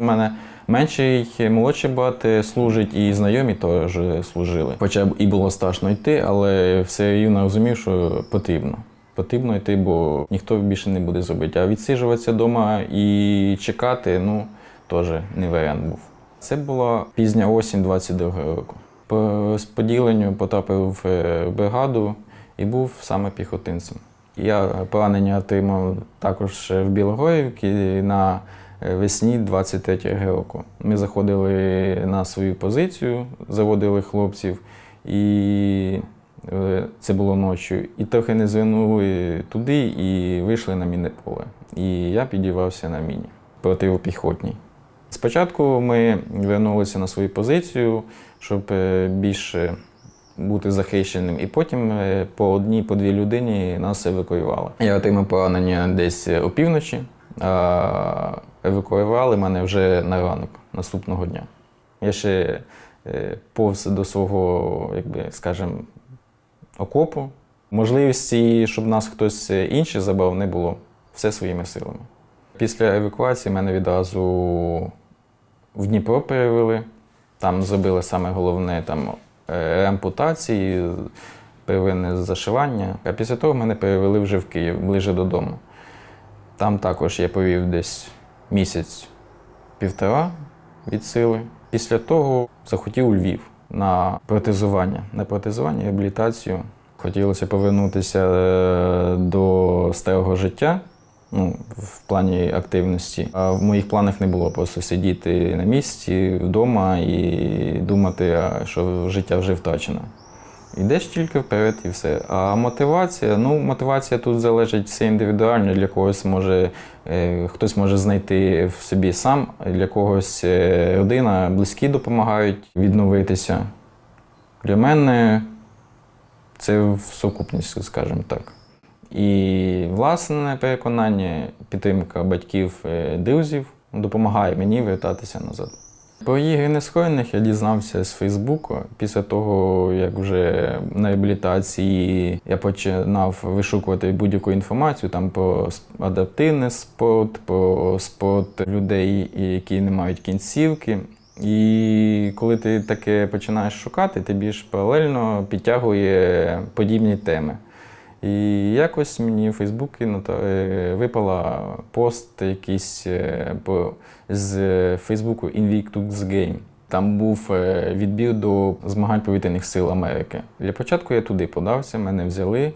У мене менший молодший брат служить, і знайомі теж служили. Хоча б і було страшно йти, але все рівно розумів, що потрібно. Потрібно йти, бо ніхто більше не буде зробити. А відсиджуватися вдома і чекати, ну, теж не варіант був. Це була пізня осінь 22 року. По розподіленню потрапив в е, бригаду і був саме піхотинцем. Я поранення отримав також в Білогорівці на весні 23 року. Ми заходили на свою позицію, заводили хлопців, і е, це було ночі. І трохи не звернули туди і вийшли на мінне поле. І я підірвався на міні протипіхотній. Спочатку ми вернулися на свою позицію, щоб е, більше бути захищеним, і потім е, по одній, по дві людині нас евакуювали. Я отримав поранення десь опівночі, а евакуювали мене вже на ранок наступного дня. Я ще е, повз до свого, якби скажем, окопу. Можливості, щоб нас хтось інший забрав, не було. Все своїми силами. Після евакуації мене відразу в Дніпро перевели. Там зробили саме головне там, е, ампутації, первинне зашивання. А після того мене перевели вже в Київ, ближе додому. Там також я повів десь місяць-півтора від сили. Після того захотів у Львів на протезування, на протезування, реабілітацію. Хотілося повернутися е, до старого життя ну, в плані активності. А в моїх планах не було просто сидіти на місці вдома і думати, що життя вже втрачено. Йдеш тільки вперед і все. А мотивація, ну мотивація тут залежить все індивідуально. Для когось може е, хтось може знайти в собі сам, для когось е, родина, близькі допомагають відновитися. Для мене це в сукупність, скажімо так. І власне переконання, підтримка батьків, е, друзів допомагає мені вертатися назад. Про ігри нескорених я дізнався з Фейсбуку. Після того, як вже на реабілітації я починав вишукувати будь-яку інформацію там про адаптивний спорт, про спорт людей, які не мають кінцівки. І коли ти таке починаєш шукати, тобі ж паралельно підтягує подібні теми. І якось мені в Фейсбуці е, випала пост якийсь е, з Фейсбуку Invictus Game. Там був е, відбір до змагань повітряних сил Америки. Для початку я туди подався, мене взяли.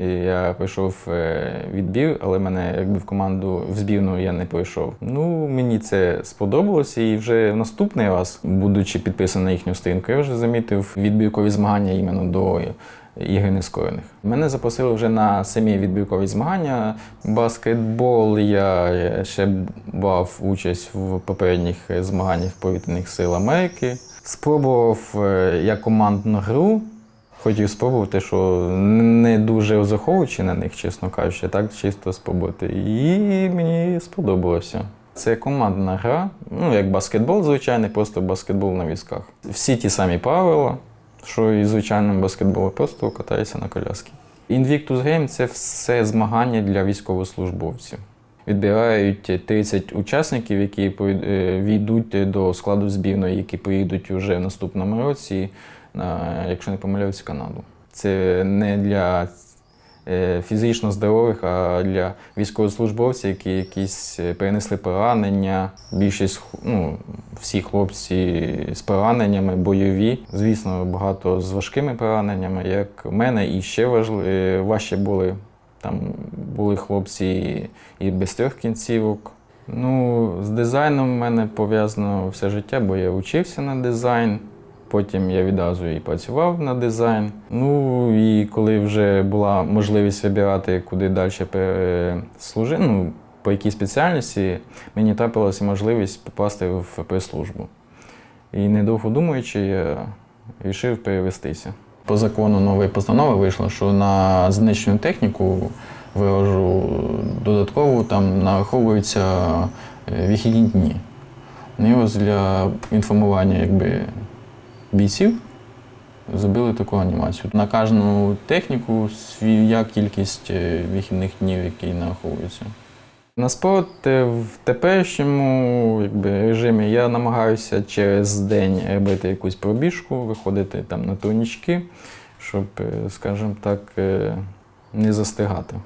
І я пройшов відбір, але мене якби в команду в збірну я не пройшов. Ну мені це сподобалося, і вже в наступний раз, будучи підписаний на їхню сторінку, я вже замітив відбіркові змагання іменно до ігри нескорених. Мене запросили вже на самі відбіркові змагання. Баскетбол я ще брав участь в попередніх змаганнях повітряних сил Америки. Спробував е, як командну гру. Хотів спробувати, що не дуже заховуючи на них, чесно кажучи, так чисто спробувати. І мені сподобалося. Це командна гра, ну як баскетбол, звичайний, просто баскетбол на візках. Всі ті самі правила, що і звичайним просто катаєшся на коляски. Invictus Game – це все змагання для військовослужбовців. Відбирають 30 учасників, які е, війдуть до складу збірної, які поїдуть вже в наступному році, якщо не помиляюсь, Канаду. Це не для фізично здорових, а для військовослужбовців, які якісь е, перенесли поранення. Більшість, ну, всі хлопці з пораненнями бойові. Звісно, багато з важкими пораненнями, як в мене, і ще важли, е, важче були. Там були хлопці і без трьох кінцівок. Ну, з дизайном в мене пов'язано все життя, бо я вчився на дизайн. Потім я відразу і працював на дизайн. Ну і коли вже була можливість вибирати, куди далі служити, ну, по якій спеціальності, мені трапилася можливість попасти в прес-службу. І недовго думаючи, я вирішив перевестися. По закону нової постанови вийшло, що на знищену техніку ворожу додатково там нараховуються е, вихідні дні. Ну і ось для інформування якби, бійців зробили таку анімацію. На кожну техніку своя кількість е, вихідних днів, які нараховуються. На спорт е, в теперішньому якби, режимі я намагаюся через день робити якусь пробіжку, виходити там на турнічки, щоб, е, скажімо так, не застигати.